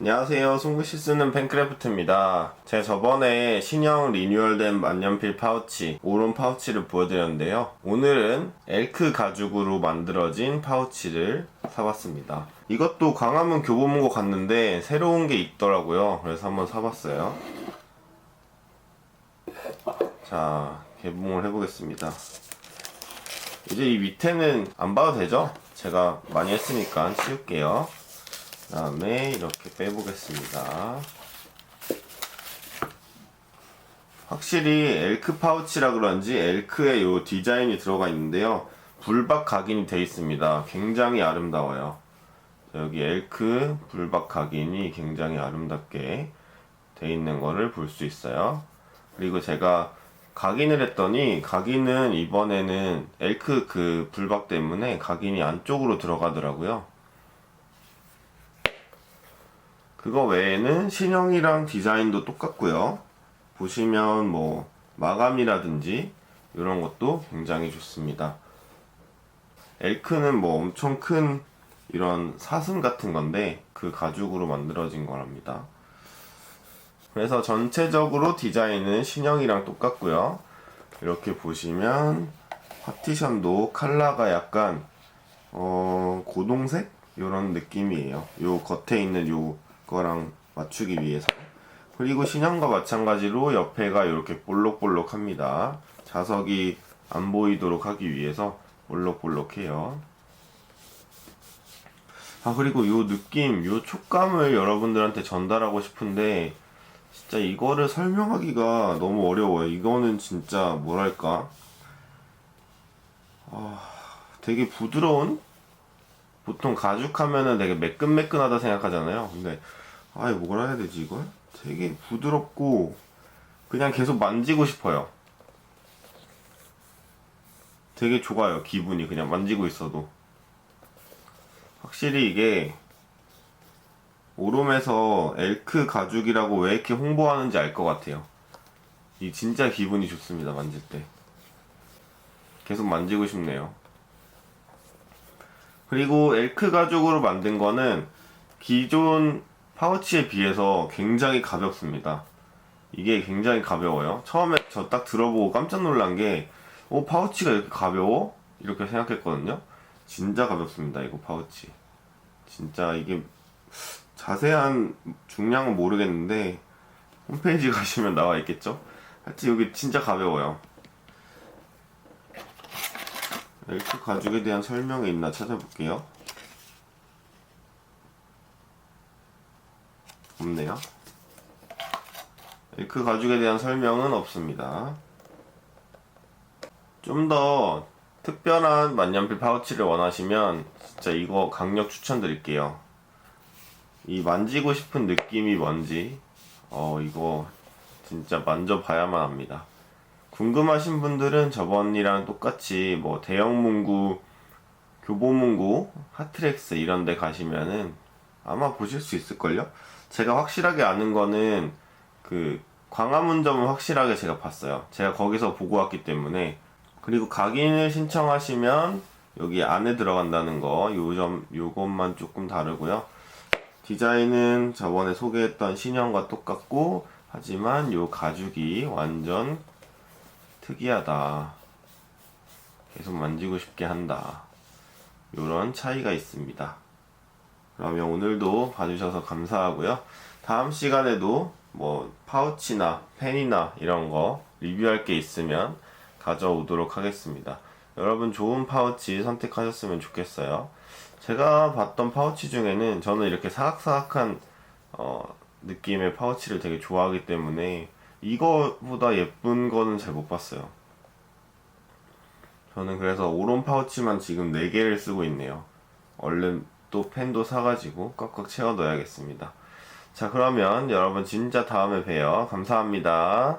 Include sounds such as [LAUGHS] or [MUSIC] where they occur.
안녕하세요. 송구씨 쓰는 팬크래프트입니다. 제가 저번에 신형 리뉴얼된 만년필 파우치, 오론 파우치를 보여드렸는데요. 오늘은 엘크 가죽으로 만들어진 파우치를 사봤습니다. 이것도 광화문 교보문고 갔는데 새로운 게 있더라고요. 그래서 한번 사봤어요. 자, 개봉을 해보겠습니다. 이제 이 밑에는 안 봐도 되죠? 제가 많이 했으니까 치울게요. 그 다음에 이렇게 빼보겠습니다. 확실히 엘크 파우치라 그런지 엘크의 요 디자인이 들어가 있는데요. 불박 각인이 되어 있습니다. 굉장히 아름다워요. 여기 엘크 불박 각인이 굉장히 아름답게 되어 있는 거를 볼 수 있어요. 그리고 제가 각인을 했더니 각인은 이번에는 엘크 그 불박 때문에 각인이 안쪽으로 들어가더라고요. 그거 외에는 신형이랑 디자인도 똑같고요. 보시면 뭐 마감이라든지 이런 것도 굉장히 좋습니다. 엘크는 뭐 엄청 큰 이런 사슴 같은 건데 그 가죽으로 만들어진 거랍니다. 그래서 전체적으로 디자인은 신형이랑 똑같고요. 이렇게 보시면 파티션도 컬러가 약간 어 고동색 이런 느낌이에요. 요 겉에 있는 요 거랑 맞추기 위해서. 그리고 신형과 마찬가지로 옆에가 이렇게 볼록볼록합니다. 자석이 안 보이도록 하기 위해서 볼록볼록해요. 아 그리고 요 느낌, 요 촉감을 여러분들한테 전달하고 싶은데 진짜 이거를 설명하기가 너무 어려워요. 이거는 진짜 뭐랄까 아 되게 부드러운 보통 가죽 하면은 되게 매끈매끈하다 생각하잖아요. 근데 아이 뭐라 해야 되지 이걸? 되게 부드럽고 그냥 계속 만지고 싶어요. 되게 좋아요 기분이 그냥 만지고 있어도 확실히 이게 오롬에서 엘크 가죽이라고 왜 이렇게 홍보하는지 알 것 같아요. 이 진짜 기분이 좋습니다 만질 때 계속 만지고 싶네요. 그리고 엘크 가죽으로 만든 거는 기존 파우치에 비해서 굉장히 가볍습니다. 이게 굉장히 가벼워요. 처음에 저 딱 들어보고 깜짝 놀란 게, 어, 파우치가 이렇게 가벼워? 이렇게 생각했거든요. 진짜 가볍습니다, 이거 파우치. 진짜 이게 자세한 중량은 모르겠는데, 홈페이지 [LAUGHS] 가시면 나와 있겠죠? 하여튼 여기 진짜 가벼워요. 엘크 가죽에 대한 설명이 있나 찾아볼게요. 없네요. 엘크 가죽에 대한 설명은 없습니다. 좀 더 특별한 만년필 파우치를 원하시면 진짜 이거 강력 추천드릴게요. 이 만지고 싶은 느낌이 뭔지 어 이거 진짜 만져봐야만 합니다. 궁금하신 분들은 저번이랑 똑같이 뭐 대형 문구, 교보문고, 하트렉스 이런 데 가시면은 아마 보실 수 있을걸요? 제가 확실하게 아는 거는 그 광화문점은 확실하게 제가 봤어요. 제가 거기서 보고 왔기 때문에 그리고 각인을 신청하시면 여기 안에 들어간다는 거 요점 요것만 조금 다르고요. 디자인은 저번에 소개했던 신형과 똑같고 하지만 요 가죽이 완전 특이하다. 계속 만지고 싶게 한다. 요런 차이가 있습니다. 그러면 오늘도 봐주셔서 감사하고요. 다음 시간에도 뭐 파우치나 펜이나 이런 거 리뷰할 게 있으면 가져오도록 하겠습니다. 여러분 좋은 파우치 선택하셨으면 좋겠어요. 제가 봤던 파우치 중에는 저는 이렇게 사각사각한 어, 느낌의 파우치를 되게 좋아하기 때문에 이거보다 예쁜 거는 잘 못 봤어요. 저는 그래서 오론 파우치만 지금 4개를 쓰고 있네요. 얼른 또 펜도 사가지고 꽉꽉 채워 넣어야겠습니다. 자, 그러면 여러분 진짜 다음에 봬요. 감사합니다.